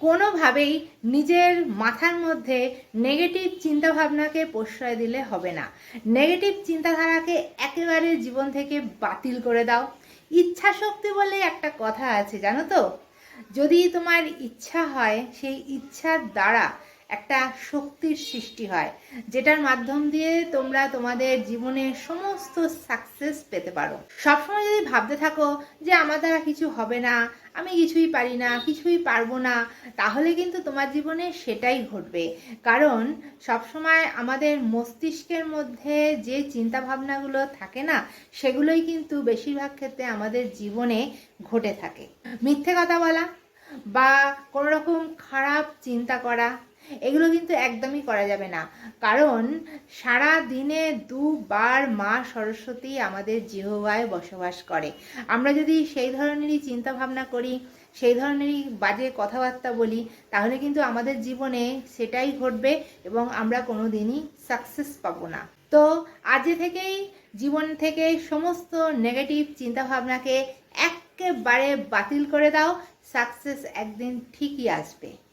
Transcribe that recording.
কোনোভাবেই নিজের মাথার মধ্যে নেগেটিভ চিন্তাভাবনাকে প্রশ্রয় দিলে হবে না। নেগেটিভ চিন্তাধারাকে একেবারে জীবন থেকে বাতিল করে দাও। ইচ্ছা শক্তি বলে একটা কথা আছে, জানো তো? যদি তোমার ইচ্ছা হয়, সেই ইচ্ছার দ্বারা একটা শক্তির সৃষ্টি হয়, যেটার মাধ্যম দিয়ে তোমরা তোমাদের জীবনে সমস্ত সাকসেস পেতে পারো। সবসময় যদি ভাবতে থাকো যে আমার দ্বারা কিছু হবে না, আমি কিছুই পারি না, কিছুই পারব না, তাহলে কিন্তু তোমার জীবনে সেটাই ঘটবে। কারণ সবসময় আমাদের মস্তিষ্কের মধ্যে যে চিন্তা ভাবনাগুলো থাকে না, সেগুলোই কিন্তু বেশিরভাগ ক্ষেত্রে আমাদের জীবনে ঘটে থাকে। মিথ্যে কথা বলা বা কোনো রকম খারাপ চিন্তা করা এগুলো কিন্তু একদমই করা যাবে না। কারণ সারা দিনে দুবার মা সরস্বতী আমাদের জিহবায় বসবাস করে। আমরা যদি সেই ধরনেরই চিন্তা ভাবনা করি, সেই ধরনেরই বাজে কথাবার্তা বলি, তাহলে কিন্তু আমাদের জীবনে সেটাই ঘটবে এবং আমরা কোনো দিনই সাকসেস পাবো না। তো আজ থেকেই, জীবন থেকে সমস্ত নেগেটিভ চিন্তাভাবনাকে একেবারে বাতিল করে দাও। সাকসেস একদিন ঠিকই আসবে।